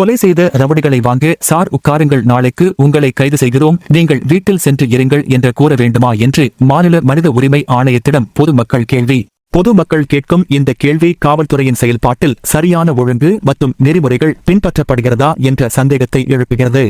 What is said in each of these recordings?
கொலை செய்த ரவுடிகளை வாங்க சார் உட்காருங்கள் நாளைக்கு உங்களை கைது செய்கிறோம். நீங்கள் வீட்டில் சென்று இருங்கள் என்று கூற வேண்டுமா என்று மாநில மனித உரிமை ஆணையத்திடம் பொதுமக்கள் கேள்வி. பொதுமக்கள் கேட்கும் இந்த கேள்வி காவல்துறையின் செயல்பாட்டில் சரியான ஒழுங்கு மற்றும் நெறிமுறைகள் பின்பற்றப்படுகிறதா என்ற சந்தேகத்தை எழுப்புகிறது.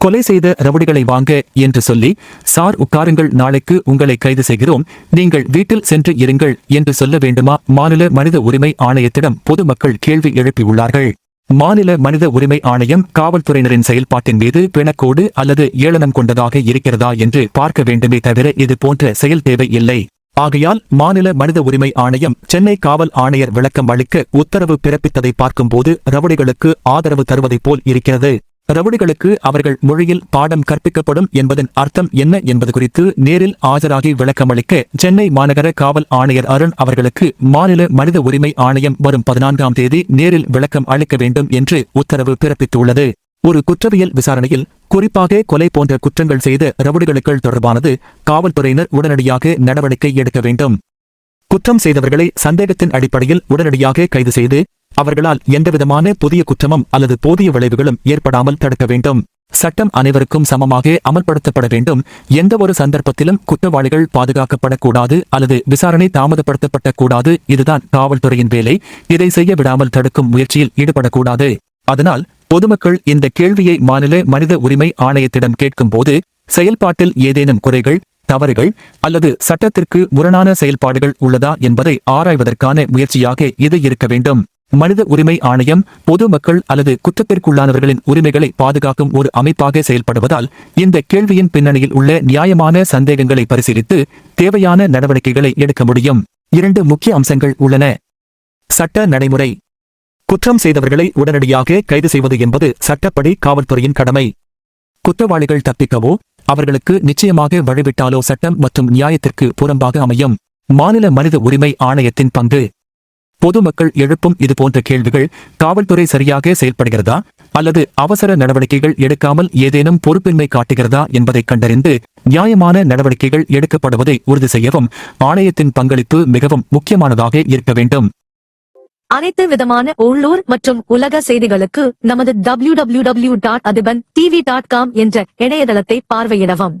கொலை செய்த ரவுடிகளை வாங்க என்று சொல்லி சார் உட்காருங்கள் நாளைக்கு உங்களை கைது செய்கிறோம். நீங்கள் வீட்டில் சென்று இருங்கள் என்று சொல்ல வேண்டுமா மாநில மனித உரிமை ஆணையத்திடம் பொதுமக்கள் கேள்வி எழுப்பியுள்ளார்கள். மாநில மனித உரிமை ஆணையம் காவல்துறையினரின் செயல்பாட்டின் மீது பிணக்கோடு அல்லது ஏளனம் கொண்டதாக இருக்கிறதா என்று பார்க்க வேண்டுமே தவிர இது போன்ற செயல் தேவை இல்லை. ஆகையால் மாநில மனித உரிமை ஆணையம் சென்னை காவல் ஆணையர் விளக்கம் அளிக்க உத்தரவு பிறப்பித்ததை பார்க்கும்போது ரவுடிகளுக்கு ஆதரவு தருவதைப் போல் இருக்கிறது. ரவுடிகளுக்கு அவர்கள் மொழியில் பாடம் கற்பிக்கப்படும் என்பதன் அர்த்தம் என்ன என்பது குறித்து நேரில் ஆஜராகி விளக்கமளிக்க சென்னை மாநகர காவல் ஆணையர் அருண் அவர்களுக்கு மாநில மனித உரிமை ஆணையம் வரும் பதினான்காம் தேதி நேரில் விளக்கம் அளிக்க வேண்டும் என்று உத்தரவு பிறப்பித்துள்ளது. ஒரு குற்றவியல் விசாரணையில் குறிப்பாக கொலை போன்ற குற்றங்கள் செய்த ரவுடிகளுக்கு தொடர்பானது காவல்துறையினர் உடனடியாக நடவடிக்கை எடுக்க வேண்டும். குற்றம் செய்தவர்களை சந்தேகத்தின் அடிப்படையில் உடனடியாக கைது செய்து அவர்களால் எந்தவிதமான புதிய குற்றமும் அல்லது போதிய விளைவுகளும் ஏற்படாமல் தடுக்க வேண்டும். சட்டம் அனைவருக்கும் சமமாக அமல்படுத்தப்பட வேண்டும். எந்த ஒரு சந்தர்ப்பத்திலும் குற்றவாளிகள் பாதுகாக்கப்படக்கூடாது அல்லது விசாரணை தாமதப்படுத்தப்படக்கூடாது இதுதான் காவல்துறையின் வேலை. இதை செய்ய விடாமல் தடுக்கும் முயற்சியில் ஈடுபடக்கூடாது. அதனால் பொதுமக்கள் இந்த கேள்வியை மாநில மனித உரிமை ஆணையத்திடம் கேட்கும்போது செயல்பாட்டில் ஏதேனும் குறைகள் தவறுகள் அல்லது சட்டத்திற்கு முரணான செயல்பாடுகள் உள்ளதா என்பதை ஆராய்வதற்கான முயற்சியாக இது இருக்க வேண்டும். மனித உரிமை ஆணையம் பொதுமக்கள் அல்லது குற்றத்திற்குள்ளானவர்களின் உரிமைகளை பாதுகாக்கும் ஒரு அமைப்பாக செயல்படுவதால் இந்த கேள்வியின் பின்னணியில் உள்ள நியாயமான சந்தேகங்களை பரிசீலித்து தேவையான நடவடிக்கைகளை எடுக்க முடியும். இரண்டு முக்கிய அம்சங்கள் உள்ளன. சட்ட நடைமுறை. குற்றம் செய்தவர்களை உடனடியாக கைது செய்வது என்பது சட்டப்படி காவல்துறையின் கடமை. குற்றவாளிகள் தப்பிக்கவோ அவர்களுக்கு நிச்சயமாக வழிவிட்டாலோ சட்டம் மற்றும் நியாயத்திற்கு புறம்பாக அமையும். மாநில மனித உரிமை ஆணையத்தின் பங்கு. பொதுமக்கள் எழுப்பும் இதுபோன்ற கேள்விகள் காவல்துறை சரியாக செயல்படுகிறதா? அல்லது அவசர நடவடிக்கைகள் எடுக்காமல் ஏதேனும் பொறுப்பின்மை காட்டுகிறதா என்பதை கண்டறிந்து நியாயமான நடவடிக்கைகள் எடுக்கப்படுவதை உறுதி செய்யவும் ஆணையத்தின் பங்களிப்பு மிகவும் முக்கியமானதாக இருக்க வேண்டும். அனைத்து விதமான உள்ளூர் மற்றும் உலக செய்திகளுக்கு நமது W W W dot Athiban TV dot com என்ற இணையதளத்தை பார்வையிடவும்.